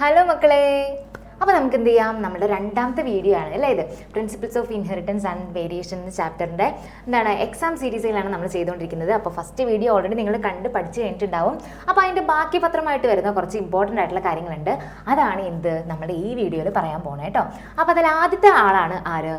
Hello മക്കളെ. അപ്പോൾ നമുക്ക് എന്ത് ചെയ്യാം? നമ്മുടെ രണ്ടാമത്തെ വീഡിയോ ആണ് അല്ലേ ഇത്? Principles of inheritance and variation എന്ന ചാപ്റ്ററിന്റെ എന്താണ് എക്സാം സീരീസിലാണ് നമ്മൾ ചെയ്തുകൊണ്ടിരിക്കുന്നത്. അപ്പോൾ ഫസ്റ്റ് വീഡിയോ ഓൾറെഡി നിങ്ങൾ കണ്ട് പഠിച്ച് കഴിഞ്ഞിട്ടുണ്ടാവും. അപ്പോൾ അതിന്റെ ബാക്കി പത്രമായിട്ട് വരുന്ന കുറച്ച് ഇമ്പോർട്ടന്റ് ആയിട്ടുള്ള കാര്യങ്ങളുണ്ട്. അതാണ് എന്ത്? നമ്മുടെ ഈ വീഡിയോയിൽ പറയാൻ പോണേ കേട്ടോ അപ്പോൾ അതിൽ ആദ്യത്തെ ആളാണ് ആര്?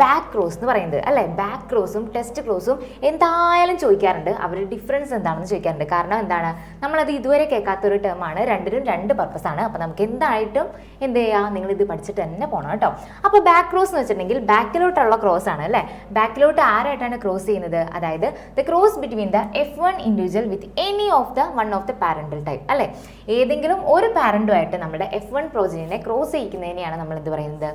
ബാക്ക് ക്രോസ് എന്ന് പറയുന്നത് അല്ലേ? ബാക്ക് ക്രോസും ടെസ്റ്റ് ക്രോസും എന്തായാലും ചോദിക്കാറുണ്ട്. അവരുടെ ഡിഫറൻസ് എന്താണെന്ന് ചോദിക്കാറുണ്ട്. കാരണം എന്താണ്? നമ്മളത് ഇതുവരെ കേൾക്കാത്തൊരു ടേമാണ് രണ്ടിനും രണ്ട് പർപ്പസ് ആണ്. അപ്പോൾ നമുക്ക് എന്തായിട്ടും എന്ത് ചെയ്യുക നിങ്ങൾ ഇത് പഠിച്ചിട്ട് തന്നെ പോകണം കേട്ടോ. അപ്പോൾ ബാക്ക് ക്രോസ് എന്ന് വെച്ചിട്ടുണ്ടെങ്കിൽ ബാക്കിലോട്ടുള്ള ക്രോസ് ആണ് അല്ലേ? ബാക്കിലോട്ട് ആരായിട്ടാണ് ക്രോസ് ചെയ്യുന്നത്? അതായത് the cross between the F one individual with any of the one of the parental type അല്ലേ? ഏതെങ്കിലും ഒരു പാരന്റുമായിട്ട് നമ്മുടെ എഫ് വൺ പ്രോജനിനെ ക്രോസ് ചെയ്യിക്കുന്നതിനെയാണ് നമ്മൾ എന്ത് പറയുന്നത്?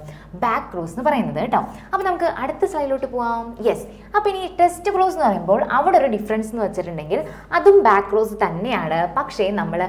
ബാക്ക് ക്രോസ് എന്ന് പറയുന്നത് കേട്ടോ. അപ്പോൾ നമുക്ക് അടുത്ത സ്ലൈഡിലോട്ട് പോവാം. യെസ് അപ്പോൾ ഇനി ടെസ്റ്റ് ക്ലോസ് എന്ന് പറയുമ്പോൾ അവിടെ ഒരു ഡിഫറൻസ് എന്ന് വെച്ചിട്ടുണ്ടെങ്കിൽ അതും ബാക്ക് ക്ലോസ് തന്നെയാണ്. പക്ഷേ നമ്മൾ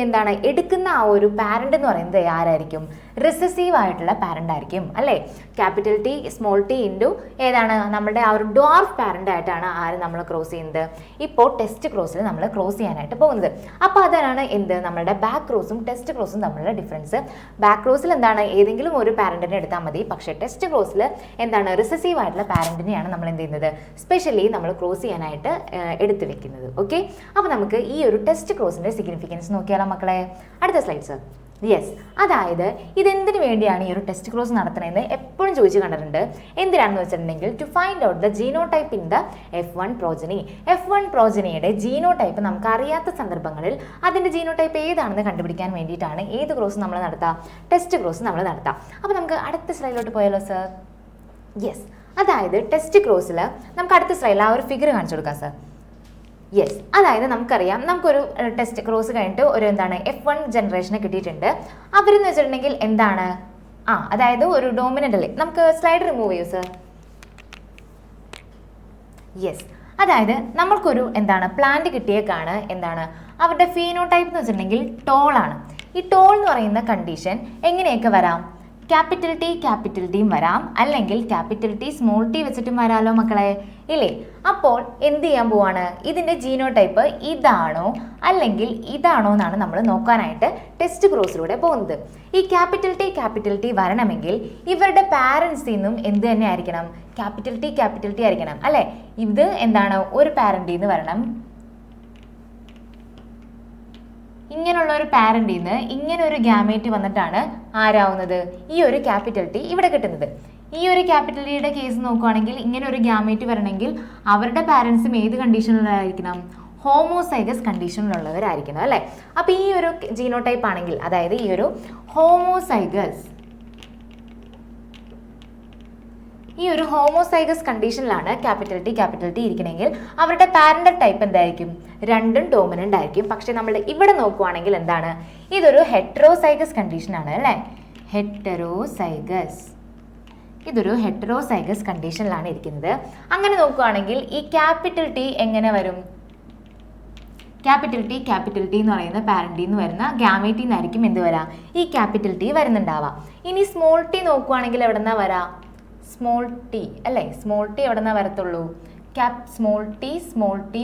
എന്താണ് എടുക്കുന്ന ആ ഒരു പാരന്റ് എന്ന് പറയുന്നത് ആരായിരിക്കും? റിസസീവ് ആയിട്ടുള്ള പാരന്റ് ആയിരിക്കും അല്ലേ? Capital T small T into ഏതാണ്? നമ്മുടെ ആ ഒരു ഡോർഫ് പാരന്റ് ആയിട്ടാണ് ആര് നമ്മൾ ക്രോസ് ചെയ്യുന്നത്? ഇപ്പോൾ ടെസ്റ്റ് ക്രോസിൽ നമ്മൾ ക്രോസ് ചെയ്യാനായിട്ട് പോകുന്നത്. അപ്പോൾ അതാണ് എന്ത്? നമ്മളുടെ ബാക്ക് ക്രോസും ടെസ്റ്റ് ക്രോസും തമ്മിലുള്ള ഡിഫറൻസ് ബാക്ക് ക്രോസിൽ എന്താണ്? ഏതെങ്കിലും ഒരു പാരന്റിനെ എടുത്താൽ മതി. പക്ഷേ ടെസ്റ്റ് ക്രോസിൽ എന്താണ്? റിസസീവ് ആയിട്ടുള്ള പാരന്റിനെയാണ് നമ്മൾ എന്ത് ചെയ്യുന്നത്? സ്പെഷ്യലി നമ്മൾ ക്രോസ് ചെയ്യാനായിട്ട് എടുത്തു വെക്കുന്നത്. ഓക്കെ അപ്പോൾ നമുക്ക് ഈ ഒരു ടെസ്റ്റ് ക്രോസിന്റെ സിഗ്നിഫിക്കൻസ് നോക്കിയാലോ മക്കളെ? അടുത്ത സ്ലൈഡ്സ് യെസ് അതായത് ഇതെന്തിനു വേണ്ടിയാണ് ഈ ഒരു ടെസ്റ്റ് ക്രോസ് നടത്തുന്നതെന്ന് എപ്പോഴും ചോദിച്ചു കണ്ടിട്ടുണ്ട്. എന്തിനാണെന്ന് വെച്ചിട്ടുണ്ടെങ്കിൽ to find out the genotype in the F one progeny F one പ്രോജനിയുടെ genotype നമുക്ക് അറിയാത്ത സന്ദർഭങ്ങളിൽ അതിന്റെ ജീനോ ടൈപ്പ് ഏതാണെന്ന് കണ്ടുപിടിക്കാൻ വേണ്ടിയിട്ടാണ് ഏത് ക്രോസ് നമ്മൾ നടത്താം? ടെസ്റ്റ് ക്രോസ് നമ്മൾ നടത്താം. അപ്പോൾ നമുക്ക് അടുത്ത സ്ലൈഡിലോട്ട് പോയാലോ സർ യെസ് അതായത് ടെസ്റ്റ് ക്രോസിൽ നമുക്ക് അടുത്ത സ്ലൈഡിൽ ആ ഒരു ഫിഗർ കാണിച്ചു കൊടുക്കാം സർ യെസ് അതായത് നമുക്കറിയാം നമുക്കൊരു ടെസ്റ്റ് ക്രോസ് കഴിഞ്ഞിട്ട് ഒരു എന്താണ് എഫ് വൺ ജനറേഷനെ കിട്ടിയിട്ടുണ്ട്. അവരെന്ന് വെച്ചിട്ടുണ്ടെങ്കിൽ എന്താണ്? ആ അതായത് ഒരു ഡോമിനന്റ് അല്ലേ? നമുക്ക് സ്ലൈഡ് റിമൂവ് ചെയ്യൂ സർ യെസ് അതായത് നമ്മൾക്കൊരു എന്താണ് പ്ലാന്റ് കിട്ടിയേക്കാണ് എന്താണ് അവരുടെ ഫീനോ ടൈപ്പ് എന്ന് വെച്ചിട്ടുണ്ടെങ്കിൽ ടോളാണ് ഈ ടോൾ എന്ന് പറയുന്ന കണ്ടീഷൻ എങ്ങനെയൊക്കെ വരാം? ക്യാപിറ്റൽ ടി ക്യാപിറ്റൽ ഡിയും വരാം. അല്ലെങ്കിൽ ക്യാപിറ്റൽ ടി സ്മോൾ ടി വെച്ചിട്ടും വരാലോ മക്കളെ? ഇല്ലേ? അപ്പോൾ എന്ത് ചെയ്യാൻ പോവാണ്? ഇതിന്റെ ജീനോ ടൈപ്പ് ഇതാണോ? അല്ലെങ്കിൽ ഇതാണോ എന്നാണ് നമ്മൾ നോക്കാനായിട്ട് ടെസ്റ്റ് ക്രോസിലൂടെ പോകുന്നത്. ഈ ക്യാപിറ്റൽ ടി ക്യാപിറ്റൽ ടി വരണമെങ്കിൽ ഇവരുടെ പാരൻസിൽ നിന്നും എന്ത് തന്നെ ആയിരിക്കണം? ക്യാപിറ്റൽ ടി ക്യാപിറ്റൽ ടി ആയിരിക്കണം. അല്ലേ? ഇത് എന്താണ്? ഒരു പാരന്റിൽ നിന്ന് വരണം. ഇങ്ങനെയുള്ള ഒരു പാരന്റിൽ നിന്ന് ഇങ്ങനെ ഒരു ഗ്യാമേറ്റ് വന്നിട്ടാണ് ആരാവുന്നത്? ഈ ഒരു ക്യാപിറ്റൽ ടി ഇവിടെ കിട്ടുന്നത്. ഈ ഒരു ക്യാപിറ്റൽ ടിയുടെ കേസ് നോക്കുകയാണെങ്കിൽ ഇങ്ങനെ ഒരു ഗ്യാമേറ്റ് വരണമെങ്കിൽ അവരുടെ പാരൻസും ഏത് കണ്ടീഷനിലായിരിക്കണം ഹോമോസൈഗസ് കണ്ടീഷനിലുള്ളവരായിരിക്കണം അല്ലേ? അപ്പോൾ ഈ ഒരു ജീനോടൈപ്പ് ആണെങ്കിൽ അതായത് ഈ ഒരു ഹോമോസൈഗസ് ഈ ഒരു ഹോമോസൈഗസ് കണ്ടീഷനിലാണ് ക്യാപിറ്റൽ ടി ക്യാപിറ്റൽ ടി ഇരിക്കണമെങ്കിൽ അവരുടെ പാരന്റൽ ടൈപ്പ് എന്തായിരിക്കും? രണ്ടും ഡോമിനന്റ് ആയിരിക്കും. പക്ഷേ നമ്മൾ ഇവിടെ നോക്കുവാണെങ്കിൽ എന്താണ്? ഇതൊരു ഹെട്രോസൈഗസ് കണ്ടീഷനാണ് അല്ലേ? ഹെറ്ററോസൈഗസ് ഇതൊരു ഹെറ്ററോസൈഗസ് കണ്ടീഷനിലാണ് ഇരിക്കുന്നത്. അങ്ങനെ നോക്കുവാണെങ്കിൽ ഈ ക്യാപിറ്റൽ ടി എങ്ങനെ വരും? ക്യാപിറ്റൽ ടി ക്യാപിറ്റൽ ടി എന്ന് പറയുന്ന പാരന്റി നിന്ന് വരുന്ന ഗ്യാമേറ്റിൽ നിന്നായിരിക്കും എന്ത് വരാം? ഈ ക്യാപിറ്റൽ ടി വരുന്നുണ്ടാവാം. ഇനി സ്മോൾ ടി നോക്കുവാണെങ്കിൽ എവിടെ നിന്നാണ് വരാം? സ്മോൾ ടി അല്ലേ? സ്മോൾ ടി എവിടെ നിന്നാണ് വരത്തുള്ളൂ cap small T small T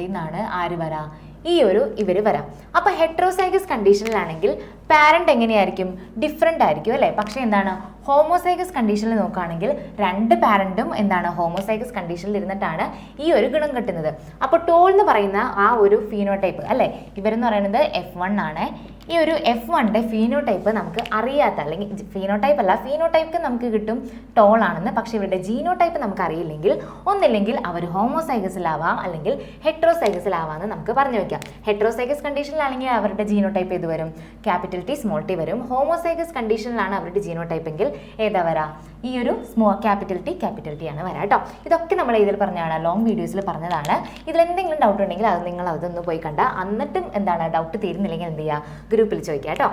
നിന്നാണ് ആര് വരാ? ഈ ഒരു ഇവർ വരാം. അപ്പോൾ ഹെട്രോസൈഗസ് കണ്ടീഷനിലാണെങ്കിൽ പാരന്റ് എങ്ങനെയായിരിക്കും? ഡിഫറെന്റ് ആയിരിക്കും അല്ലേ? പക്ഷേ എന്താണ്? ഹോമോസൈഗസ് കണ്ടീഷനിൽ നോക്കുകയാണെങ്കിൽ രണ്ട് പാരന്റും എന്താണ്? ഹോമോസൈഗസ് കണ്ടീഷനിൽ ഇരുന്നിട്ടാണ് ഈ ഒരു ഗുണം കിട്ടുന്നത്. അപ്പോൾ ടോൾ എന്ന് പറയുന്ന ആ ഒരു ഫീനോടൈപ്പ് അല്ലേ? ഇവരെന്ന് പറയുന്നത് എഫ് വൺ ആണ്. ഈ ഒരു എഫ് വണ്ണിന്റെ ഫീനോടൈപ്പ് നമുക്ക് അറിയാത്ത അല്ലെങ്കിൽ ഫീനോടൈപ്പ് അല്ല ഫീനോടൈപ്പ് നമുക്ക് കിട്ടും ടോൾ ആണെന്ന്. പക്ഷേ ഇവരുടെ ജീനോടൈപ്പ് നമുക്ക് അറിയില്ലെങ്കിൽ ഒന്നില്ലെങ്കിൽ അവർ ഹോമോസൈഗസിലാവാം അല്ലെങ്കിൽ ഹെട്രോസൈഗസിലാവാമെന്ന് നമുക്ക് പറഞ്ഞു വയ്ക്കാം ഹെട്രോസൈഗസ് കണ്ടീഷനിലാണെങ്കിൽ അവരുടെ ജീനോടൈപ്പ് ഏത് വരും? ക്യാപിറ്റൽ ടി സ്മോൾ ടി വരും. ഹോമോസൈഗസ് കണ്ടീഷനിലാണ് അവരുടെ ജീനോടൈപ്പ് എങ്കിൽ ഏതാ വരാ? ഈ ഒരു small capital T capital T ആണ് വരാം കേട്ടോ ഇതൊക്കെ നമ്മൾ ഇതിൽ പറഞ്ഞതാണ്. ലോങ് വീഡിയോസിൽ പറഞ്ഞതാണ്. ഇതിൽ എന്തെങ്കിലും ഡൗട്ട് ഉണ്ടെങ്കിൽ അത് നിങ്ങൾ അതൊന്ന് പോയി കണ്ട. എന്നിട്ടും എന്താണ് ഡൗട്ട് തീരുന്നില്ലെങ്കിൽ എന്ത് ചെയ്യുക? ഗ്രൂപ്പിൽ ചോദിക്കുക കേട്ടോ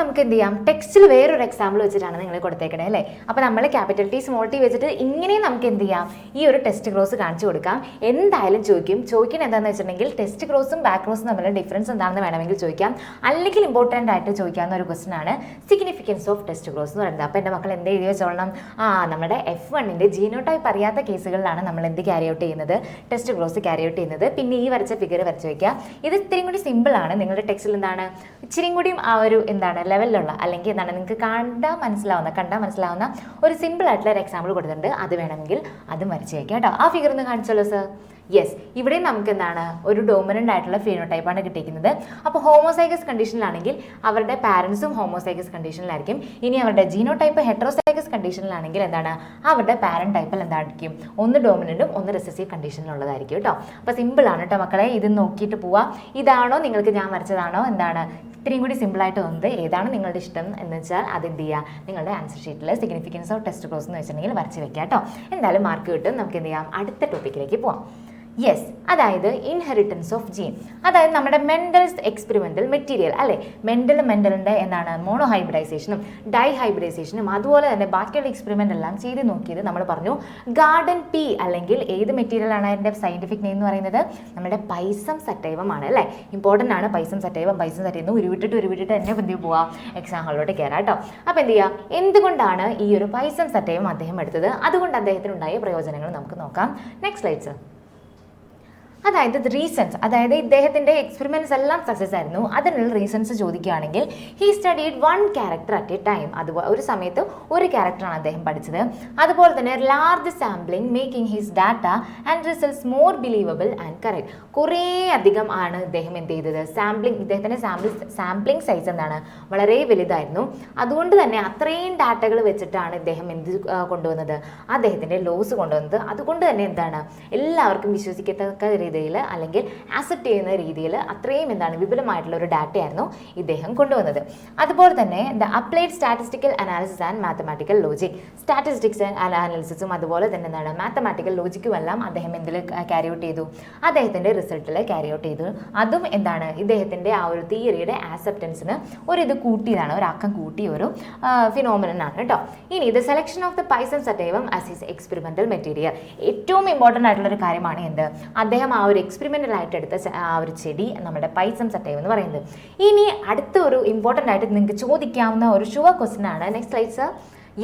നമുക്ക് എന്ത് ചെയ്യാം ടെക്സ്റ്റിൽ വേറൊരു എക്സാമ്പിൾ വെച്ചിട്ടാണ് നിങ്ങൾ കൊടുത്തേക്കണേ അല്ലേ? അപ്പോൾ നമ്മൾ ക്യാപിറ്റൽ ടി സ്മോൾ ടി വെച്ചിട്ട് ഇങ്ങനെയും നമുക്ക് എന്ത് ചെയ്യാം ഈ ഒരു ടെസ്റ്റ് ക്രോസ് കാണിച്ചു കൊടുക്കാം. എന്തായാലും ചോദിക്കും. ചോദിക്കുന്നത് എന്താണെന്ന് വെച്ചിട്ടുണ്ടെങ്കിൽ ടെസ്റ്റ് ക്രോസും ബാക്ക് ക്രോസും തമ്മിലുള്ള ഡിഫറൻസ് എന്താണെന്ന് വേണമെങ്കിൽ ചോദിക്കാം. അല്ലെങ്കിൽ ഇമ്പോർട്ടന്റ് ആയിട്ട് ചോദിക്കാവുന്ന ഒരു ക്വസ്റ്റൻ ആണ് സിഗ്നിഫിക്കൻസ് ഓഫ് ടെസ്റ്റ് ക്രോസ് എന്ന് പറയുന്നത്. അപ്പോൾ എന്റെ മക്കൾ എന്ത് എഴുതി വെച്ചോളണം? ആ നമ്മുടെ എഫ് വണ്ണിന്റെ ജീനോടൈപ്പ് അറിയാത്ത കേസുകളിലാണ് നമ്മൾ എന്ത് ക്യാരി ഔട്ട് ചെയ്യുന്നത്? ടെസ്റ്റ് ക്രോസ് ക്യാരി ഔട്ട് ചെയ്യുന്നത്. പിന്നെ ഈ വരച്ച ഫിഗർ വരച്ച് വയ്ക്കുക ഇത് ഇത്രയും കൂടി സിമ്പിളാണ് നിങ്ങളുടെ ടെക്സ്റ്റിൽ എന്താണ്? ഇച്ചിരിയും കൂടിയും ആ ഒരു എന്താണ്? ലെവലിലുള്ള അല്ലെങ്കിൽ എന്താണ് നിങ്ങൾക്ക് കണ്ടാൽ മനസ്സിലാവുന്ന കണ്ടാൽ മനസ്സിലാവുന്ന ഒരു സിമ്പിൾ ആയിട്ടുള്ള ഒരു എക്സാമ്പിൾ കൊടുത്തിട്ടുണ്ട്. അത് വേണമെങ്കിൽ അതും വരച്ച് വയ്ക്കാം കേട്ടോ. ആ ഫിഗർ ഒന്ന് കാണിച്ചല്ലോ സർ യെസ് ഇവിടെ നമുക്ക് എന്താണ് ഒരു ഡോമിനന്റ് ആയിട്ടുള്ള ഫിനോടൈപ്പാണ് കിട്ടിയിരിക്കുന്നത്. അപ്പോൾ ഹോമോസൈഗസ് കണ്ടീഷനിലാണെങ്കിൽ അവരുടെ പാരൻസും ഹോമോസൈഗസ് കണ്ടീഷനിലായിരിക്കും ഇനി അവരുടെ ജീനോടൈപ്പ് ഹെട്രോസൈഗസ് കണ്ടീഷനിലാണെങ്കിൽ എന്താണ്? അവരുടെ പാരൻ ടൈപ്പിൽ എന്തായിരിക്കും? ഒന്ന് ഡോമിനന്റും ഒന്ന് റെസസീവ് കണ്ടീഷനിലുള്ളതായിരിക്കും കേട്ടോ അപ്പോൾ സിമ്പിളാണ് കേട്ടോ മക്കളെ. ഇത് നോക്കിയിട്ട് പോവാം. ഇതാണോ നിങ്ങൾക്ക് ഞാൻ വരച്ചതാണോ? എന്താണ്? ഇത്രയും കൂടി സിമ്പിളായിട്ട് തോന്നുന്നത് ഏതാണ് നിങ്ങളുടെ ഇഷ്ടം എന്ന് വെച്ചാൽ അത് എന്ത് ചെയ്യുക നിങ്ങളുടെ ആൻസർ ഷീറ്റിൽ സിഗ്നിഫിക്കൻസ് ഓഫ് ടെസ്റ്റ് ക്ലോസ് എന്ന് വെച്ചിട്ടുണ്ടെങ്കിൽ വരച്ച് വെക്കാം കേട്ടോ എന്തായാലും മാർക്ക് കിട്ടും. നമുക്ക് എന്ത് ചെയ്യാം? അടുത്ത ടോപ്പിക്കിലേക്ക് പോവാം. യെസ് അതായത് ഇൻഹെറിറ്റൻസ് ഓഫ് ജീൻ അതായത് നമ്മുടെ മെൻഡൽസ് എക്സ്പെരിമെന്റൽ മെറ്റീരിയൽ അല്ലെ? മെൻഡൽ മെൻഡലിന്റെ എന്താണ്? മോണോ ഹൈബ്രിഡൈസേഷനും ഡൈ ഹൈബ്രിഡൈസേഷനും അതുപോലെ തന്നെ ബാക്കിയുള്ള എക്സ്പെരിമെന്റ് എല്ലാം ചെയ്ത് നോക്കിയത് നമ്മൾ പറഞ്ഞു ഗാർഡൻ പി അല്ലെങ്കിൽ ഏത് മെറ്റീരിയൽ ആണ് അതിന്റെ സയന്റിഫിക് നെയിം എന്ന് പറയുന്നത്? നമ്മുടെ പൈസം സറ്റൈവമാണ് അല്ലേ? ഇമ്പോർട്ടന്റ് ആണ് പൈസം സറ്റൈവം പൈസം സറ്റൈവം. ഉരുവിട്ടിട്ട് ഉരുവിട്ടിട്ട് തന്നെ എന്ത് പോവാം എക്സാം ഹാളിലോട്ട് കയറാം കേട്ടോ. അപ്പോൾ എന്ത് ചെയ്യുക എന്തുകൊണ്ടാണ് ഈ ഒരു പൈസം സറ്റൈവം അദ്ദേഹം എടുത്തത്? അതുകൊണ്ട് അദ്ദേഹത്തിനുണ്ടായ പ്രയോജനങ്ങൾ നമുക്ക് നോക്കാം. നെക്സ്റ്റ് സ്ലൈഡ്സ് അതായത് റീസൺസ് അതായത് ഇദ്ദേഹത്തിന്റെ എക്സ്പെരിമെന്റ്സ് എല്ലാം സക്സസ് ആയിരുന്നു. അതിനുള്ള റീസൺസ് ചോദിക്കുകയാണെങ്കിൽ he studied one character at a time അതുപോലെ ഒരു സമയത്ത് ഒരു ക്യാരക്ടറാണ് അദ്ദേഹം പഠിച്ചത്. അതുപോലെ തന്നെ large sampling making his data and results more believable and correct കുറേ അധികം ആണ് ഇദ്ദേഹം എന്ത് ചെയ്തത്? സാമ്പിളിംഗ് ഇദ്ദേഹത്തിന്റെ സാമ്പിൾ സാമ്പിളിംഗ് സൈസ് എന്താണ്? വളരെ വലുതായിരുന്നു. അതുകൊണ്ട് തന്നെ അത്രയും ഡാറ്റകൾ വെച്ചിട്ടാണ് ഇദ്ദേഹം എന്ത് കൊണ്ടുവന്നത്? അദ്ദേഹത്തിന്റെ ലോസ് കൊണ്ടുവന്നത്. അതുകൊണ്ട് തന്നെ എന്താണ്? എല്ലാവർക്കും വിശ്വസിക്കത്തക്ക രീതിയിൽ അല്ലെങ്കിൽ ആക്സെപ്റ്റ് ചെയ്യുന്ന രീതിയിൽ അത്രയും എന്താണ് വിപുലമായിട്ടുള്ള ഒരു ഡാറ്റയായിരുന്നു ഇദ്ദേഹം കൊണ്ടുവന്നത്. അതുപോലെ തന്നെ the applied statistical analysis and mathematical logic. Statistics അനാലിസിസും അതുപോലെ തന്നെ എന്താണ് മാത്തമാറ്റിക്കൽ ലോജിക്കും എല്ലാം അദ്ദേഹം എന്തിൽ ക്യാരി ഔട്ട് ചെയ്തു. അദ്ദേഹത്തിന്റെ റിസൾട്ടിൽ ക്യാരി ഔട്ട് ചെയ്തു. അതും എന്താണ് ഇദ്ദേഹത്തിന്റെ ആ ഒരു തിയറിയുടെ ആക്സെപ്റ്റൻസിന് ഒരു ഇത് കൂട്ടിയതാണ് ഒരു അക്കം കൂട്ടിയ ഒരു ഫിനോമിനൻ ആണ് കേട്ടോ ഇനി ഇത് selection of the pisum sativum as his experimental material ഏറ്റവും ഇമ്പോർട്ടന്റ് ആയിട്ടുള്ള ഒരു കാര്യമാണ് എന്ത്? അദ്ദേഹം ഒരു എക്സ്പെരിമെന്റൽ ആയിട്ട് എടുത്ത ആ ഒരു ചെടി നമ്മുടെ പൈസം സട്ടൈവ് എന്ന് പറയുന്നത്. ഇനി അടുത്ത ഒരു ഇമ്പോർട്ടന്റ് ആയിട്ട് നിങ്ങൾക്ക് ചോദിക്കാവുന്ന ഒരു ഷുവർ ക്വസ്റ്റൻ ആണ്. Next slides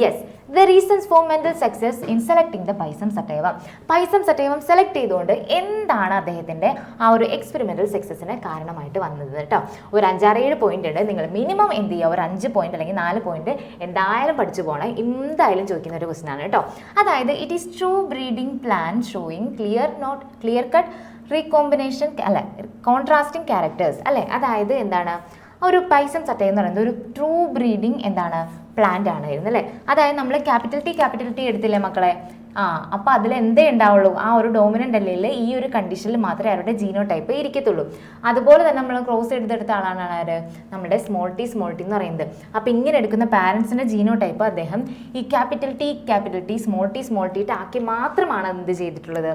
yes the reasons for Mendel success in selecting the pisum sativum pisum sativum select ചെയ്തുകൊണ്ട് എന്താണ് അദ്ദേഹത്തിന്റെ ആ ഒരു എക്സ്പെരിമെന്റൽ സക്സസിന് കാരണമായിട്ട് വന്നത് കേട്ടോ? ഒരു അഞ്ചാറ് ഏഴ് പോയിന്റ് ഉണ്ട്. നിങ്ങൾ മിനിമം എന്ത് ചെയ്യുക? ഒരു അഞ്ച് പോയിന്റ് അല്ലെങ്കിൽ നാല് പോയിന്റ് എന്തായാലും പഠിച്ചു പോകണം. എന്തായാലും ചോദിക്കുന്ന ഒരു ക്വസ്റ്റൻ ആണ് കേട്ടോ. അതായത് it is true breeding plan showing clear not clear cut recombination അല്ല കോൺട്രാസ്റ്റിംഗ് ക്യാരക്ടേഴ്സ് അല്ലേ? അതായത് എന്താണ്? ഒരു പൈസൺ സറ്റ എന്ന് പറയുന്നത് ഒരു ട്രൂ ബ്രീഡിംഗ് എന്താണ്? പ്ലാന്റ് ആണായിരുന്നു അല്ലേ? അതായത് നമ്മൾ ക്യാപിറ്റൽ ടി ക്യാപിറ്റൽ ടി എടുത്തില്ലേ മക്കളെ? ആ അപ്പോൾ അതിൽ എന്തേ ഉണ്ടാവുള്ളൂ? ആ ഒരു ഡോമിനന്റ് അല്ലെങ്കിൽ ഈ ഒരു കണ്ടീഷനിൽ മാത്രമേ അവരുടെ ജീനോ ടൈപ്പ് ഇരിക്കത്തുള്ളൂ. അതുപോലെ തന്നെ നമ്മൾ ക്രോസ് എടുത്തെടുത്ത ആളാണ് ആര്? നമ്മുടെ സ്മോൾ ടി സ്മോൾ ടി എന്ന് പറയുന്നത്. അപ്പോൾ ഇങ്ങനെ എടുക്കുന്ന പാരൻസിന്റെ ജീനോ ടൈപ്പ് അദ്ദേഹം ഈ capital T capital T small T small T ആക്കി മാത്രമാണ് എന്ത് ചെയ്തിട്ടുള്ളത്?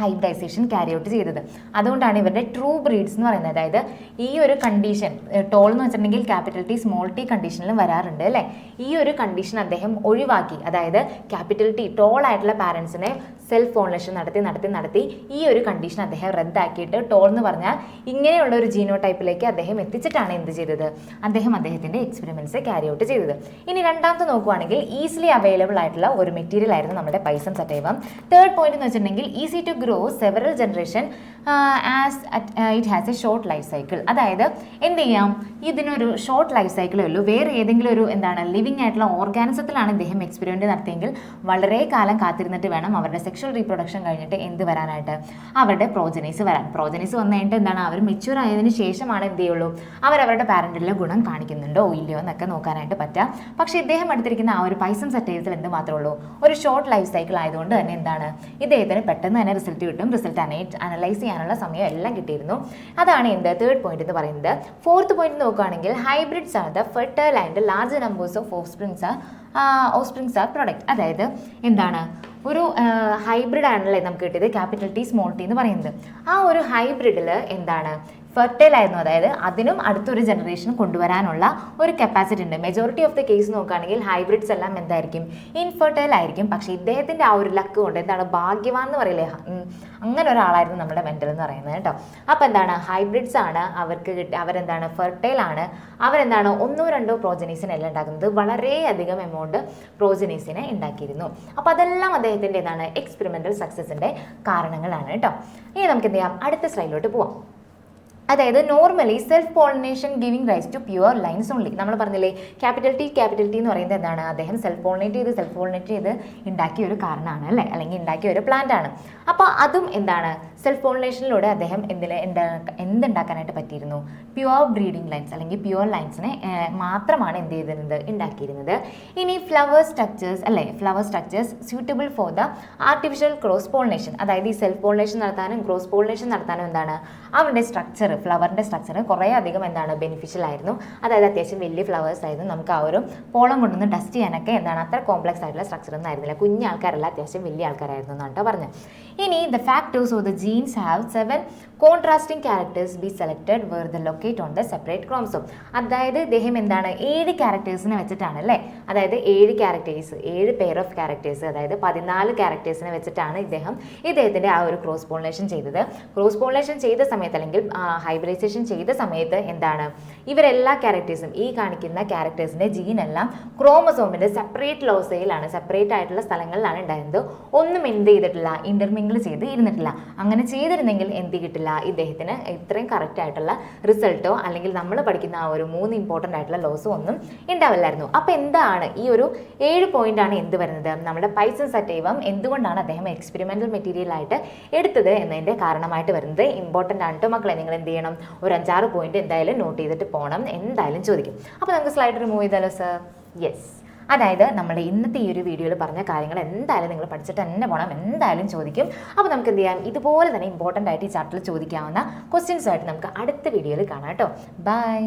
ഹൈബ്രൈസേഷൻ ക്യാരി ഔട്ട് ചെയ്തത്. അതുകൊണ്ടാണ് ഇവരുടെ ട്രൂ ബ്രീഡ്സ് എന്ന് പറയുന്നത്. അതായത് ഈ ഒരു കണ്ടീഷൻ ടോൾ എന്ന് വെച്ചിട്ടുണ്ടെങ്കിൽ ക്യാപിറ്റൽ ടി സ്മോൾ ടി കണ്ടീഷനിലും വരാറുണ്ട് അല്ലേ? ഈ ഒരു കണ്ടീഷൻ അദ്ദേഹം ഒഴിവാക്കി. അതായത് ക്യാപിറ്റൽ ടി ടോൾ ആയിട്ടുള്ള പാരൻസിനെ സെൽഫ് ഫോണിലേഷൻ നടത്തി നടത്തി നടത്തി ഈ ഒരു കണ്ടീഷൻ അദ്ദേഹം റദ്ദാക്കിയിട്ട് ടോൾ എന്ന് പറഞ്ഞാൽ ഇങ്ങനെയുള്ള ഒരു ജീനോ ടൈപ്പിലേക്ക് അദ്ദേഹം എത്തിച്ചിട്ടാണ് എന്ത് ചെയ്തത്? അദ്ദേഹം അദ്ദേഹത്തിന്റെ എക്സ്പെരിമെന്റ്സ് ക്യാരി ഔട്ട് ചെയ്തത്. ഇനി രണ്ടാമത്തെ നോക്കുവാണെങ്കിൽ ഈസിലി അവൈലബിൾ ആയിട്ടുള്ള ഒരു മെറ്റീരിയൽ ആയിരുന്നു നമ്മുടെ പൈസം സറ്റൈവം തേർഡ് പോയിന്റ് എന്ന് വെച്ചിട്ടുണ്ടെങ്കിൽ easy to grow several generation as it has a short life cycle അതായത് എന്ത് ചെയ്യാം? ഇതിനൊരു ഷോർട്ട് ലൈഫ് സൈക്കിളേ ഉള്ളൂ. വേറെ ഏതെങ്കിലും ഒരു എന്താണ് ലിവിങ് ആയിട്ടുള്ള ഓർഗാനിസത്തിലാണ് ഇദ്ദേഹം എക്സ്പെരിമെന്റ് നടത്തിയെങ്കിൽ വളരെ കാലം കാത്തിരുന്നിട്ട് വേണം അവരുടെ സെക്ഷൽ റീപ്രൊഡക്ഷൻ കഴിഞ്ഞിട്ട് എന്ത് വരാനായിട്ട്? അവരുടെ പ്രോജനീസ് വരാൻ. പ്രോജനീസ് വന്നു കഴിഞ്ഞിട്ട് എന്താണ്? അവർ മെച്യൂർ ആയതിനു ശേഷമാണ് എന്ത് ചെയ്യുള്ളൂ? അവരവരുടെ പാരന്റിലെ ഗുണം കാണിക്കുന്നുണ്ടോ? ഇല്ലയോ എന്നൊക്കെ നോക്കാനായിട്ട് പറ്റുക പക്ഷേ ഇദ്ദേഹം എടുത്തിരിക്കുന്ന ആ ഒരു പൈസം സെറ്റേഴ്സിൽ എന്ത് മാത്രമേ ഉള്ളൂ? ഒരു ഷോർട്ട് ലൈഫ് സൈക്കിൾ ആയതുകൊണ്ട് തന്നെ എന്താണ്? ഇദ്ദേഹത്തിന് പെട്ടെന്ന് തന്നെ റിസൾട്ട് കിട്ടും. റിസൾട്ട് അനലൈസ് ചെയ്യാനുള്ള സമയം എല്ലാം കിട്ടിയിരുന്നു. അതാണ് എന്ത് തേർഡ് പോയിന്റ് എന്ന് പറയുന്നത്. ഫോർത്ത് പോയിന്റ് നോക്കുകയാണെങ്കിൽ ഹൈബ്രിഡ്സ് ആണ് the fertile and large numbers of offsprings offsprings are product അതായത് എന്താണ്? ഒരു ഹൈബ്രിഡ് ആണല്ലേ നമുക്ക് കിട്ടിയത്? ക്യാപിറ്റൽ ടി സ്മോൾ ടി എന്ന് പറയുന്നത്. ആ ഒരു ഹൈബ്രിഡിൽ എന്താണ്? ഫെർട്ടൈൽ ആയിരുന്നു. അതായത് അതിനും അടുത്തൊരു ജനറേഷൻ കൊണ്ടുവരാനുള്ള ഒരു കപ്പാസിറ്റി ഉണ്ട്. മെജോറിറ്റി ഓഫ് ദ കേസ് നോക്കുകയാണെങ്കിൽ ഹൈബ്രിഡ്സ് എല്ലാം എന്തായിരിക്കും? ഇൻഫെർട്ടൈൽ ആയിരിക്കും. പക്ഷേ ഇദ്ദേഹത്തിന്റെ ആ ഒരു ലക്ക് കൊണ്ട് എന്താണ് ഭാഗ്യവാൻ എന്ന് പറയില്ലേ? അങ്ങനെ ഒരാളായിരുന്നു നമ്മുടെ മെന്റൽ എന്ന് പറയുന്നത് കേട്ടോ. അപ്പോൾ എന്താണ്? ഹൈബ്രിഡ്സ് ആണ് അവർക്ക് കിട്ടി അവരെന്താണ്? ഫെർട്ടൈൽ ആണ്. അവരെന്താണ്? ഒന്നോ രണ്ടോ പ്രോജനീസിനെ എല്ലാം ഉണ്ടാക്കുന്നത്. വളരെയധികം എമൗണ്ട് പ്രോജനീസിനെ ഉണ്ടാക്കിയിരുന്നു. അപ്പോൾ അതെല്ലാം അദ്ദേഹത്തിന്റെ എന്താണ് എക്സ്പെരിമെന്റൽ സക്സസിന്റെ കാരണങ്ങളാണ് കേട്ടോ. ഇനി നമുക്ക് എന്ത് ചെയ്യാം? അടുത്ത സ്ലൈഡിലോട്ട് പോവാം. അതായത് normally self pollination giving rise to pure lines only നമ്മൾ പറഞ്ഞില്ലേ ക്യാപിറ്റൽ ടി ക്യാപിറ്റൽ ടി എന്ന് പറയുന്നത് എന്താണ്? അദ്ദേഹം സെൽഫ് പോളിനേറ്റ് ചെയ്ത് സെൽഫ് പോളിനേറ്റ് ചെയ്ത് ഉണ്ടാക്കിയ ഒരു കാരണമാണ് അല്ലേ? അല്ലെങ്കിൽ ഉണ്ടാക്കിയ ഒരു പ്ലാന്റ് ആണ്. അപ്പോൾ അതും എന്താണ്? സെൽഫ് പോളിനേഷനിലൂടെ അദ്ദേഹം എന്തിൽ എന്താ എന്തുണ്ടാക്കാനായിട്ട് പറ്റിയിരുന്നു? പ്യുവർ ബ്രീഡിംഗ് ലൈൻസ് അല്ലെങ്കിൽ പ്യുവർ ലൈൻസിനെ മാത്രമാണ് എന്ത് ചെയ്തിരുന്നത്? ഉണ്ടാക്കിയിരുന്നത്. ഇനി ഫ്ലവർ സ്ട്രക്ചേഴ്സ് അല്ലേ? Flower structures suitable for the artificial cross pollination അതായത് ഈ സെൽഫ് പോളിനേഷൻ നടത്താനും ക്രോസ് പോളിനേഷൻ നടത്താനും എന്താണ്? അവരുടെ സ്ട്രക്ചർ ഫ്ലവറിന്റെ സ്ട്രക്ചർ കുറേ അധികം എന്താണ് ബെനിഫിഷ്യൽ ആയിരുന്നു. അതായത് അത്യാവശ്യം വലിയ ഫ്ലവേഴ്സ് ആയിരുന്നു. നമുക്ക് ആ ഒരു പോളം കൊണ്ടൊന്ന് ഡസ്റ്റ് ചെയ്യാനൊക്കെ എന്താണ് അത്ര കോംപ്ലക്സ് ആയിട്ടുള്ള സ്ട്രക്ചർ ഒന്നും ആയിരുന്നില്ല. കുഞ്ഞ് ആൾക്കാരല്ല അത്യാവശ്യം വലിയ ആൾക്കാരായിരുന്നു എന്നാണ് കേട്ടോ പറഞ്ഞത്. ഇനി the factors of the genes have seven contrasting characters be selected where the locate on the separate chromosome അതായത് ഇദ്ദേഹം എന്താണ്? ഏഴ് ക്യാരക്ടേഴ്സിനെ വെച്ചിട്ടാണ് അല്ലേ? അതായത് ഏഴ് ക്യാരക്ടേഴ്സ് ഏഴ് പെയർ ഓഫ് ക്യാരക്ടേഴ്സ് അതായത് പതിനാല് ക്യാരക്ടേഴ്സിനെ വെച്ചിട്ടാണ് ഇദ്ദേഹം ഇദ്ദേഹത്തിന്റെ ആ ഒരു ക്രോസ് പോളിനേഷൻ ചെയ്തത്. ക്രോസ് പോളിനേഷൻ ചെയ്ത സമയത്ത് അല്ലെങ്കിൽ ഹൈബ്രൈസേഷൻ ചെയ്ത സമയത്ത് എന്താണ്? ഇവരെല്ലാ ക്യാരക്ടേഴ്സും ഈ കാണിക്കുന്ന ക്യാരക്ടേഴ്സിന്റെ ജീനെല്ലാം ക്രോമസോമിന്റെ സെപ്പറേറ്റ് ലോസയിലാണ് സെപ്പറേറ്റ് ആയിട്ടുള്ള സ്ഥലങ്ങളിലാണ് ഉണ്ടായിരുന്നത്. ഒന്നും എന്ത് ചെയ്തിട്ടില്ല ഇന്റർമിങ്കിൾ ചെയ്ത് ഇരുന്നിട്ടില്ല. അങ്ങനെ ചെയ്തിരുന്നെങ്കിൽ എന്ത് കിട്ടില്ല? ഇദ്ദേഹത്തിന് ഇത്രയും കറക്റ്റ് ആയിട്ടുള്ള റിസൾട്ടോ അല്ലെങ്കിൽ നമ്മൾ പഠിക്കുന്ന ആ ഒരു മൂന്ന് ഇമ്പോർട്ടന്റ് ആയിട്ടുള്ള ലോസോ ഒന്നും ഉണ്ടാവില്ലായിരുന്നു അപ്പോൾ എന്താണ് ഈ ഒരു ഏഴ് ആണ് എന്ത് വരുന്നത്? നമ്മുടെ പൈസൻ സറ്റൈവം എന്തുകൊണ്ടാണ് അദ്ദേഹം എക്സ്പെരിമെന്റൽ മെറ്റീരിയൽ ആയിട്ട് എടുത്തത് എന്നതിന്റെ കാരണമായിട്ട് വരുന്നത്? ഇമ്പോർട്ടന്റ് ആണ് കേട്ടോ മക്കളെ നിങ്ങൾ എന്ത് ചെയ്യണം? ഒരു അഞ്ചാറ് പോയിന്റ് എന്തായാലും നോട്ട് ചെയ്തിട്ട് പോകണം എന്തായാലും ചോദിക്കും. അപ്പോൾ നമുക്ക് സ്ലൈഡ് റിമൂവ് ചെയ്താലോ സർ യെസ് അതായത് നമ്മൾ ഇന്നത്തെ ഈ ഒരു വീഡിയോയിൽ പറഞ്ഞ കാര്യങ്ങൾ എന്തായാലും നിങ്ങൾ പഠിച്ചിട്ട് തന്നെ പോകണം എന്തായാലും ചോദിക്കും. അപ്പോൾ നമുക്ക് എന്ത് ചെയ്യാം? ഇതുപോലെ തന്നെ ഇമ്പോർട്ടന്റ് ആയിട്ട് ഈ ചാപ്റ്ററിൽ ചോദിക്കാവുന്ന ക്വസ്റ്റ്യൻസ് ആയിട്ട് നമുക്ക് അടുത്ത വീഡിയോയിൽ കാണാം കേട്ടോ. ബൈ